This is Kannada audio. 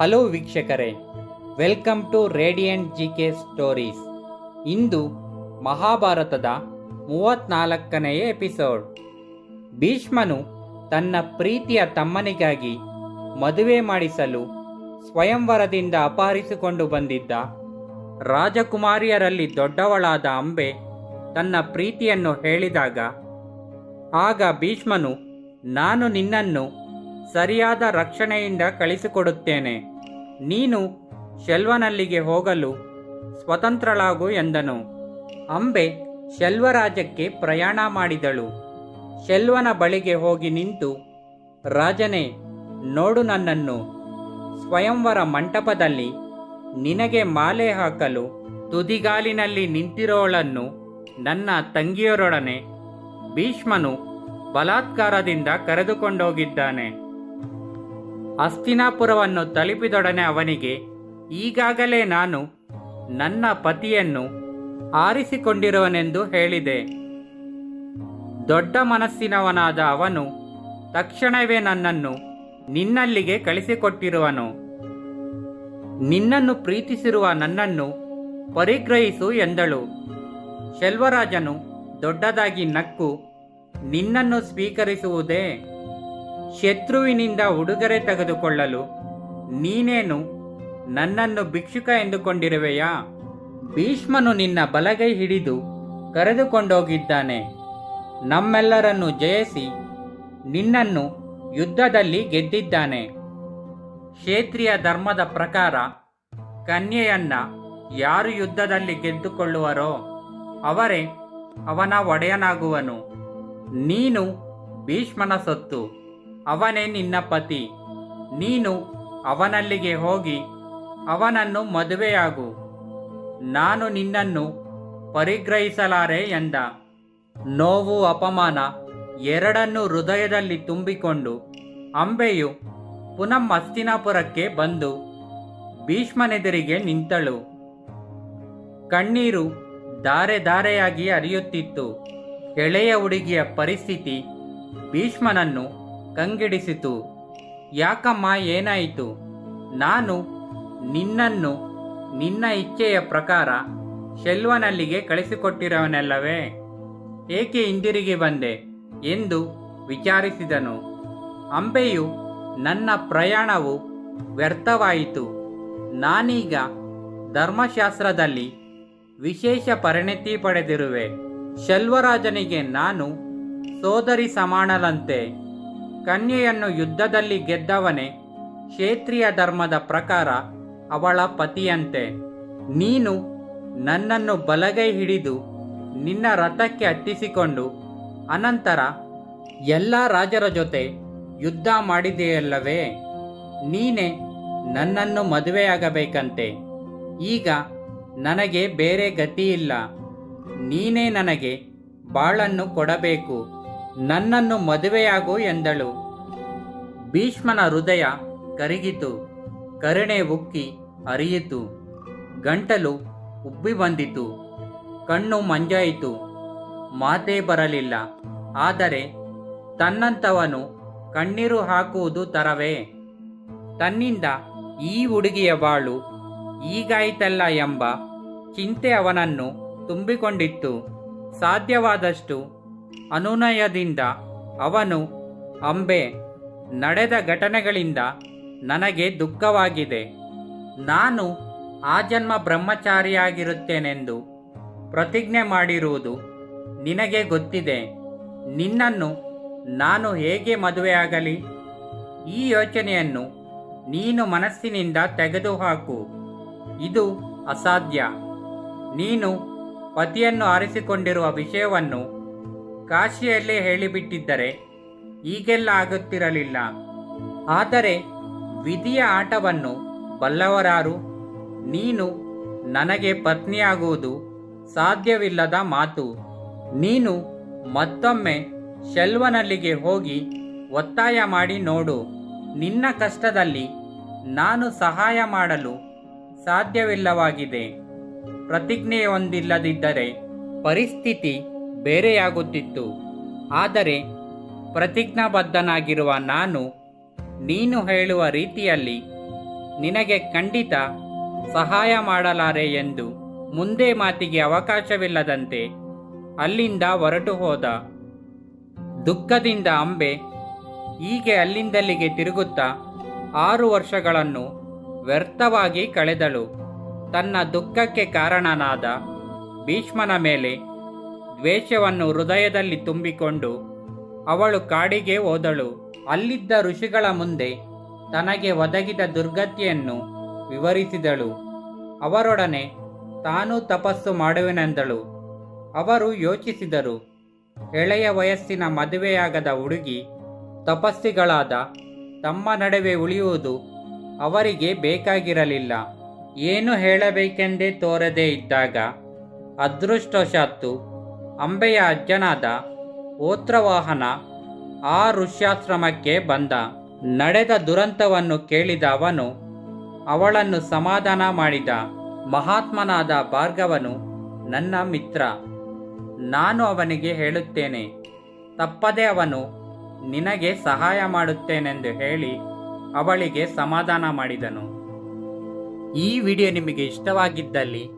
ಹಲೋ ವೀಕ್ಷಕರೇ, welcome to radiant G K stories. ಇಂದು ಮಹಾಭಾರತದ ಮೂವತ್ನಾಲ್ಕನೆಯ ಎಪಿಸೋಡ್. ಭೀಷ್ಮನು ತನ್ನ ಪ್ರೀತಿಯ ತಮ್ಮನಿಗಾಗಿ ಮದುವೆ ಮಾಡಿಸಲು ಸ್ವಯಂವರದಿಂದ ಅಪಹರಿಸಿಕೊಂಡು ಬಂದಿದ್ದ ರಾಜಕುಮಾರಿಯರಲ್ಲಿ ದೊಡ್ಡವಳಾದ ಅಂಬೆ ತನ್ನ ಪ್ರೀತಿಯನ್ನು ಹೇಳಿದಾಗ, ಆಗ ಭೀಷ್ಮನು, ನಾನು ನಿನ್ನನ್ನು ಸರಿಯಾದ ರಕ್ಷಣೆಯಿಂದ ಕಳಿಸಿಕೊಡುತ್ತೇನೆ. ನೀನು ಶೆಲ್ವನಲ್ಲಿಗೆ ಹೋಗಲು ಸ್ವತಂತ್ರಳಾಗು ಎಂದನು. ಅಂಬೆ ಶೆಲ್ವರಾಜಕ್ಕೆ ಪ್ರಯಾಣ ಮಾಡಿದಳು. ಶೆಲ್ವನ ಬಳಿಗೆ ಹೋಗಿ ನಿಂತು, ರಾಜನೇ, ನೋಡು ನನ್ನನ್ನು. ಸ್ವಯಂವರ ಮಂಟಪದಲ್ಲಿ ನಿನಗೆ ಮಾಲೆ ಹಾಕಲು ತುದಿಗಾಲಿನಲ್ಲಿ ನಿಂತಿರೋಳನ್ನು ನನ್ನ ತಂಗಿಯರೊಡನೆ ಭೀಷ್ಮನು ಬಲಾತ್ಕಾರದಿಂದ ಕರೆದುಕೊಂಡೋಗಿದ್ದಾನೆ. ಹಸ್ತಿನಾಪುರವನ್ನು ತಲುಪಿದೊಡನೆ ಅವನಿಗೆ, ಈಗಾಗಲೇ ನಾನು ನನ್ನ ಪತಿಯನ್ನು ಆರಿಸಿಕೊಂಡಿರುವನೆಂದು ಹೇಳಿದೆ. ದೊಡ್ಡ ಮನಸ್ಸಿನವನಾದ ಅವನು ತಕ್ಷಣವೇ ನನ್ನನ್ನು ನಿನ್ನಲ್ಲಿಗೆ ಕಳಿಸಿಕೊಟ್ಟಿರುವನು. ನಿನ್ನನ್ನು ಪ್ರೀತಿಸಿರುವ ನನ್ನನ್ನು ಪರಿಗ್ರಹಿಸು ಎಂದಳು. ಶೆಲ್ವರಾಜನು ದೊಡ್ಡದಾಗಿ ನಕ್ಕು, ನಿನ್ನನ್ನು ಸ್ವೀಕರಿಸುವುದೇ ಶತ್ರುವಿನಿಂದ ಉಡುಗೊರೆ ತೆಗೆದುಕೊಳ್ಳಲು ನೀನೇನು ನನ್ನನ್ನು ಭಿಕ್ಷುಕ ಎಂದುಕೊಂಡಿರುವೆಯಾ? ಭೀಷ್ಮನು ನಿನ್ನ ಬಲಗೈ ಹಿಡಿದು ಕರೆದುಕೊಂಡೋಗಿದ್ದಾನೆ. ನಮ್ಮೆಲ್ಲರನ್ನು ಜಯಿಸಿ ನಿನ್ನನ್ನು ಯುದ್ಧದಲ್ಲಿ ಗೆದ್ದಿದ್ದಾನೆ. ಕ್ಷೇತ್ರೀಯ ಧರ್ಮದ ಪ್ರಕಾರ ಕನ್ಯೆಯನ್ನ ಯಾರು ಯುದ್ಧದಲ್ಲಿ ಗೆದ್ದುಕೊಳ್ಳುವರೋ ಅವರೇ ಅವನ ಒಡೆಯನಾಗುವನು. ನೀನು ಭೀಷ್ಮನ ಸೊತ್ತು. ಅವನೇ ನಿನ್ನ ಪತಿ. ನೀನು ಅವನಲ್ಲಿಗೆ ಹೋಗಿ ಅವನನ್ನು ಮದುವೆಯಾಗು. ನಾನು ನಿನ್ನನ್ನು ಪರಿಗ್ರಹಿಸಲಾರೆ ಎಂದ. ನೋವು, ಅಪಮಾನ ಎರಡನ್ನೂ ಹೃದಯದಲ್ಲಿ ತುಂಬಿಕೊಂಡು ಅಂಬೆಯು ಪುನಃ ಮಸ್ತಿನಾಪುರಕ್ಕೆ ಬಂದು ಭೀಷ್ಮನೆದುರಿಗೆ ನಿಂತಳು. ಕಣ್ಣೀರು ಧಾರೆ ಧಾರೆಯಾಗಿ ಅರಿಯುತ್ತಿತ್ತು ಎಳೆಯ ಹುಡುಗಿಯ ಪರಿಸ್ಥಿತಿ ಭೀಷ್ಮನನ್ನು ಕಂಗಿಡಿಸಿತು. ಯಾಕಮ್ಮ ಏನಾಯಿತು? ನಾನು ನಿನ್ನನ್ನು ನಿನ್ನ ಇಚ್ಛೆಯ ಪ್ರಕಾರ ಶೆಲ್ವನಲ್ಲಿಗೆ ಕಳಿಸಿಕೊಟ್ಟಿರುವನಲ್ಲವೇ ಏಕೆ ಹಿಂದಿರುಗಿ ಬಂದೆ ಎಂದು ವಿಚಾರಿಸಿದನು. ಅಂಬೆಯು ನನ್ನ ಪ್ರಯಾಣವು ವ್ಯರ್ಥವಾಯಿತು. ನಾನೀಗ ಧರ್ಮಶಾಸ್ತ್ರದಲ್ಲಿ ವಿಶೇಷ ಪರಿಣತಿ ಪಡೆದಿರುವೆ. ಶೆಲ್ವರಾಜನಿಗೆ ನಾನು ಸೋದರಿ ಸಮಾನಲಂತೆ ಕನ್ಯೆಯನ್ನು ಯುದ್ಧದಲ್ಲಿ ಗೆದ್ದವನೇ ಕ್ಷೇತ್ರೀಯ ಧರ್ಮದ ಪ್ರಕಾರ ಅವಳ ಪತಿಯಂತೆ. ನೀನು ನನ್ನನ್ನು ಬಲಗೈ ಹಿಡಿದು ನಿನ್ನ ರಥಕ್ಕೆ ಹತ್ತಿಸಿಕೊಂಡು ಅನಂತರ ಎಲ್ಲ ರಾಜರ ಜೊತೆ ಯುದ್ಧ ಮಾಡಿದೆಯಲ್ಲವೇ? ನೀನೇ ನನ್ನನ್ನು ಮದುವೆಯಾಗಬೇಕಂತೆ. ಈಗ ನನಗೆ ಬೇರೆ ಗತಿಯಿಲ್ಲ. ನೀನೇ ನನಗೆ ಬಾಳನ್ನು ಕೊಡಬೇಕು. ನನ್ನನ್ನು ಮದುವೆಯಾಗು ಎಂದಳು. ಭೀಷ್ಮನ ಹೃದಯ ಕರಗಿತು, ಕರುಣೆ ಉಕ್ಕಿ ಹರಿಯಿತು. ಗಂಟಲು ಉಬ್ಬಿ ಬಂದಿತು, ಕಣ್ಣು ಮಂಜಾಯಿತು. ಮಾತೇ ಬರಲಿಲ್ಲ, ಆದರೆ ತನ್ನಂತವನು ಕಣ್ಣೀರು ಹಾಕುವುದು ತರವೇ? ತನ್ನಿಂದ ಈ ಹುಡುಗಿಯ ಬಾಳು ಈಗಾಯಿತಲ್ಲ ಎಂಬ ಚಿಂತೆ ಅವನನ್ನು ತುಂಬಿಕೊಂಡಿತ್ತು. ಸಾಧ್ಯವಾದಷ್ಟು ಅನುನಯದಿಂದ ಅವನು ಅಂಬೆ ನಡೆದ ಘಟನೆಗಳಿಂದ ನನಗೆ ದುಃಖವಾಗಿದೆ. ನಾನು ಆ ಜನ್ಮ ಬ್ರಹ್ಮಚಾರಿಯಾಗಿರುತ್ತೇನೆಂದು ಪ್ರತಿಜ್ಞೆ ಮಾಡಿರುವುದು ನಿನಗೆ ಗೊತ್ತಿದೆ. ನಿನ್ನನ್ನು ನಾನು ಹೇಗೆ ಮದುವೆಯಾಗಲಿ? ಈ ಯೋಚನೆಯನ್ನು ನೀನು ಮನಸ್ಸಿನಿಂದ ತೆಗೆದುಹಾಕು. ಇದು ಅಸಾಧ್ಯ. ನೀನು ಪತಿಯನ್ನು ಆರಿಸಿಕೊಂಡಿರುವ ವಿಷಯವನ್ನು ಕಾಶಿಯಲ್ಲೇ ಹೇಳಿಬಿಟ್ಟಿದ್ದರೆ ಈಗೆಲ್ಲ ಆಗುತ್ತಿರಲಿಲ್ಲ ಆದರೆ ವಿಧಿಯ ಆಟವನ್ನು ಬಲ್ಲವರಾರು, ನೀನು ನನಗೆ ಪತ್ನಿಯಾಗುವುದು ಸಾಧ್ಯವಿಲ್ಲದ ಮಾತು. ನೀನು ಮತ್ತೊಮ್ಮೆ ಶೆಲ್ವನಲ್ಲಿಗೆ ಹೋಗಿ ಒತ್ತಾಯ ಮಾಡಿ ನೋಡು. ನಿನ್ನ ಕಷ್ಟದಲ್ಲಿ ನಾನು ಸಹಾಯ ಮಾಡಲು ಸಾಧ್ಯವಿಲ್ಲವಾಗಿದೆ. ಪ್ರತಿಜ್ಞೆಯೊಂದಿಲ್ಲದಿದ್ದರೆ ಪರಿಸ್ಥಿತಿ ಬೇರೆಯಾಗುತ್ತಿತ್ತು. ಆದರೆ ಪ್ರತಿಜ್ಞಾಬದ್ಧನಾಗಿರುವ ನಾನು, ನೀನು ಹೇಳುವ ರೀತಿಯಲ್ಲಿ ನಿನಗೆ ಖಂಡಿತ ಸಹಾಯ ಮಾಡಲಾರೆ ಎಂದು ಮುಂದೆ ಮಾತಿಗೆ ಅವಕಾಶವಿಲ್ಲದಂತೆ ಅಲ್ಲಿಂದ ಹೊರಟು ಹೋದ. ದುಃಖದಿಂದ ಅಂಬೆ ಹೀಗೆ ಅಲ್ಲಿಂದಲ್ಲಿಗೆ ತಿರುಗುತ್ತಾ ಆರು ವರ್ಷಗಳನ್ನು ವ್ಯರ್ಥವಾಗಿ ಕಳೆದಳು. ತನ್ನ ದುಃಖಕ್ಕೆ ಕಾರಣನಾದ ಭೀಷ್ಮನ ಮೇಲೆ ದ್ವೇಷವನ್ನು ಹೃದಯದಲ್ಲಿ ತುಂಬಿಕೊಂಡು ಅವಳು ಕಾಡಿಗೆ ಹೋದಳು. ಅಲ್ಲಿದ್ದ ಋಷಿಗಳ ಮುಂದೆ ತನಗೆ ಒದಗಿದ ದುರ್ಗತಿಯನ್ನು ವಿವರಿಸಿದಳು. ಅವರೊಡನೆ ತಾನೂ ತಪಸ್ಸು ಮಾಡುವೆನೆಂದಳು. ಅವರು ಯೋಚಿಸಿದರು. ಎಳೆಯ ವಯಸ್ಸಿನ ಮದುವೆಯಾಗದ ಹುಡುಗಿ, ತಪಸ್ಸಿಗಳಾದ ತಮ್ಮ ನಡುವೆ ಉಳಿಯುವುದು ಅವರಿಗೆ ಬೇಕಾಗಿರಲಿಲ್ಲ. ಏನು ಹೇಳಬೇಕೆಂದೇ ತೋರದೇ ಇದ್ದಾಗ, ಅದೃಷ್ಟವಶಾತ್ತು ಅಂಬೆಯ ಅಜ್ಜನಾದ ಓತ್ರವಾಹನ ಆ ಋಷ್ಯಾಶ್ರಮಕ್ಕೆ ಬಂದ. ನಡೆದ ದುರಂತವನ್ನು ಕೇಳಿದ ಅವನು, ಅವಳನ್ನು ಸಮಾಧಾನ ಮಾಡಿದ. ಮಹಾತ್ಮನಾದ ಭಾರ್ಗವನು, ನನ್ನ ಮಿತ್ರ, ನಾನು ಅವನಿಗೆ ಹೇಳುತ್ತೇನೆ, ತಪ್ಪದೆ ಅವನು ನಿನಗೆ ಸಹಾಯ ಮಾಡುತ್ತೇನೆಂದು ಹೇಳಿ ಅವಳಿಗೆ ಸಮಾಧಾನ ಮಾಡಿದನು. ಈ ವಿಡಿಯೋ ನಿಮಗೆ ಇಷ್ಟವಾಗಿದ್ದಲ್ಲಿ